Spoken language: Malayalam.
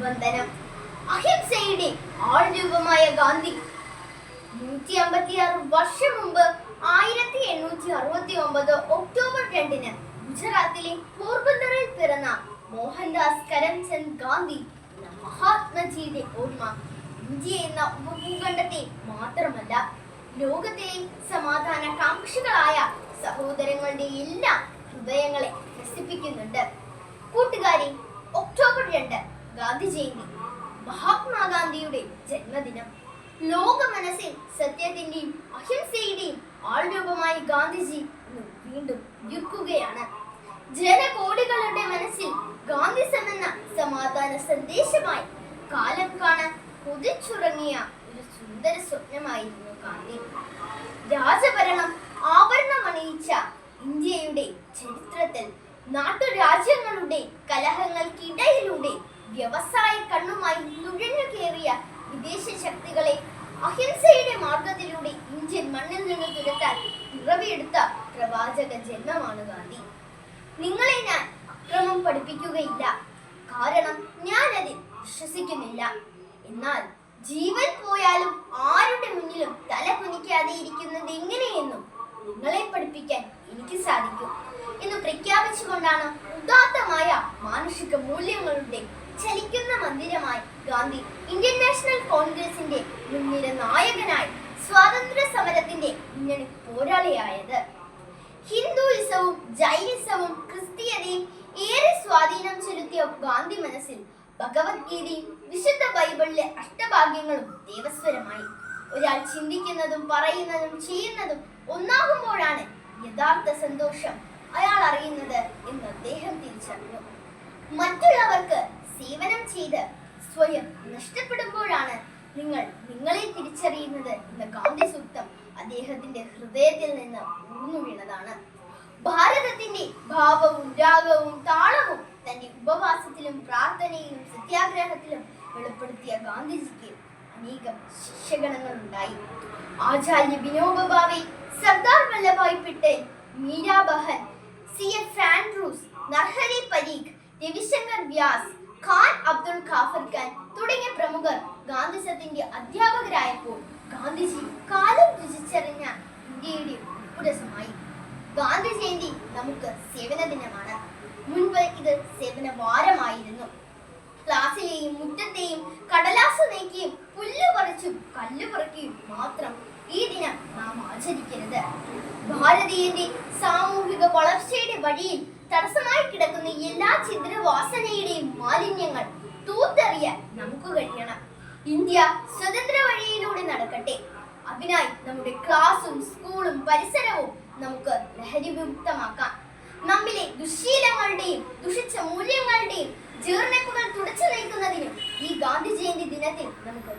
വന്ദനം അഹിംസയുടെ ആൾരൂപമായ ഗാന്ധി നൂറ്റി അമ്പത്തിയാറ് വർഷം മുമ്പ് ആയിരത്തി എണ്ണൂറ്റി അറുപത്തി ഒമ്പത് ഒക്ടോബർ രണ്ടിന് ഗുജറാത്തിലെ പോർബന്ദറിൽ പിറന്ന മോഹൻദാസ് കരംചന്ദ് ഗാന്ധി മഹാത്മജിയുടെ ഓർമ്മ ഇന്ത്യ എന്ന ഉപഭൂഖണ്ഡത്തെ മാത്രമല്ല ലോകത്തിലെ സമാധാന കാംക്ഷികളായ സഹോദരങ്ങളുടെ എല്ലാ ഹൃദയങ്ങളെ രസിപ്പിക്കുന്നുണ്ട് കൂട്ടുകാരി ഗാന്ധി ജയന്തി മഹാത്മാഗാന്ധിയുടെ ജന്മദിനം. ലോക മനസ്സിൽ സത്യത്തിന്റെയും അഹിംസയുടെയും ആൾരൂപമായി ഗാന്ധിജി വീണ്ടും ഉയർക്കുകയാണ് ജനകോടികളുടെ മനസ്സിൽ ഗാന്ധിസം എന്ന സമാധാന സന്ദേശമായി കാലം കാണാൻ കൊതിച്ചുറങ്ങിയ ഒരു സുന്ദര സ്വപ്നമായിരുന്നു ഗാന്ധി. രാജഭരണം ആഭരണമണിയിച്ച ചരിത്രത്തിൽ കയറിയ വിദേശ ശക്തികളെ അഹിംസയുടെ മാർഗത്തിലൂടെ ഇന്ത്യൻ മണ്ണിൽ നിന്ന് തുരത്താൻ പിറവിയെടുത്ത പ്രവാചക ജന്മമാണ് ഗാന്ധി. നിങ്ങളെ ഞാൻ അക്രമം പഠിപ്പിക്കുകയില്ല. കാരണം ഞാൻ അതിൽ വിശ്വസിക്കുന്നില്ല. എന്നാൽ ജീവൻ പോയാലും ആരുടെ മുന്നിലും തല കുനിക്കാതെ ഇരിക്കുന്നത് എങ്ങനെയെന്നും നിങ്ങളെ പഠിപ്പിക്കാൻ എനിക്ക് സാധിക്കും എന്ന് പ്രഖ്യാപിച്ചുകൊണ്ടാണ് ഉദാത്തമായ മാനുഷിക മൂല്യങ്ങളുടെ ചലിക്കുന്ന മന്ദിരമായി ഗാന്ധി ഇന്ത്യൻ നാഷണൽ കോൺഗ്രസിന്റെ മുൻനിര നായകനായി സ്വാതന്ത്ര്യ സമരത്തിന്റെ മുന്നണി പോരാളിയായത്. ഹിന്ദുയിസവും ജൈനിസവും ക്രിസ്തീയതയും ഏറെ സ്വാധീനം ചെലുത്തിയ ഗാന്ധി മനസ്സിൽ ഭഗവത്ഗീതയും വിശുദ്ധ ബൈബിളിലെ അഷ്ടഭാഗ്യങ്ങളും ദേവസ്വരമായി. ഒരാൾ ചിന്തിക്കുന്നതും പറയുന്നതും ചെയ്യുന്നതും ഒന്നാകുമ്പോഴാണ് യഥാർത്ഥ സന്തോഷം അയാൾ അറിയുന്നത് എന്ന് അദ്ദേഹം തിരിച്ചറിഞ്ഞു. മറ്റുള്ളവർക്ക് സേവനം ചെയ്ത് സ്വയം നഷ്ടപ്പെടുമ്പോഴാണ് നിങ്ങൾ നിങ്ങളെ തിരിച്ചറിയുന്നത് എന്ന ഗാന്ധി സൂക്തം അദ്ദേഹത്തിന്റെ ഹൃദയത്തിൽ നിന്ന് ഊന്നുവീണതാണ് ഭാരതത്തിന്റെ ഭാവവും രാഗവും താളവും തന്റെ ഉപവാസത്തിലും പ്രാർത്ഥനയിലും സത്യാഗ്രഹത്തിലും വെളിപ്പെടുത്തിയ ഗാന്ധിജിക്ക് അനേകം ശിഷ്യഗണങ്ങൾ ഉണ്ടായി Acharya Vinoba Sardar Vallabhbhai Patel Meera Behn C F Andrews Narhari Parikh Ravishankar Vyas Khan Abdul Ghaffar Khan തുടങ്ങിയ പ്രമുഖർ ഗാന്ധിസത്തിന്റെ അധ്യാപകരായപ്പോൾ ഗാന്ധിജി കാലം രുചിച്ചറിഞ്ഞ ഇന്ത്യയുടെ ഉപ്പുരസമായി. ഗാന്ധി ജയന്തി നമുക്ക് സേവന ദിനമാണ്. മുൻപ് ഇത് സേവന മാത്രം ഈ ദിനം നാം ആചരിക്കരുത്. ഭാരതീയന്റെ സാമൂഹിക വളർച്ചയുടെ വഴിയിൽ തടസ്സമായി കിടക്കുന്ന എല്ലാ ചിദ്രവാസനയുടെയും മാലിന്യങ്ങൾ തൂത്തെറിയാൻ നമുക്ക് കഴിയണം. ഇന്ത്യ സ്വതന്ത്ര വഴിയിലൂടെ നടക്കട്ടെ. അതിനായി നമ്മുടെ ക്ലാസും സ്കൂളും പരിസരവും നമുക്ക് ലഹരിവിമുക്തമാക്കാം. നമ്മിലെ ദുശീലങ്ങളുടെയും ദുഷിച്ച മൂല്യങ്ങളുടെയും ജീർണിപ്പുകൾ തുടച്ചു നീക്കുന്നതിനും ഈ ഗാന്ധി ജയന്തി ദിനത്തിൽ നമുക്ക്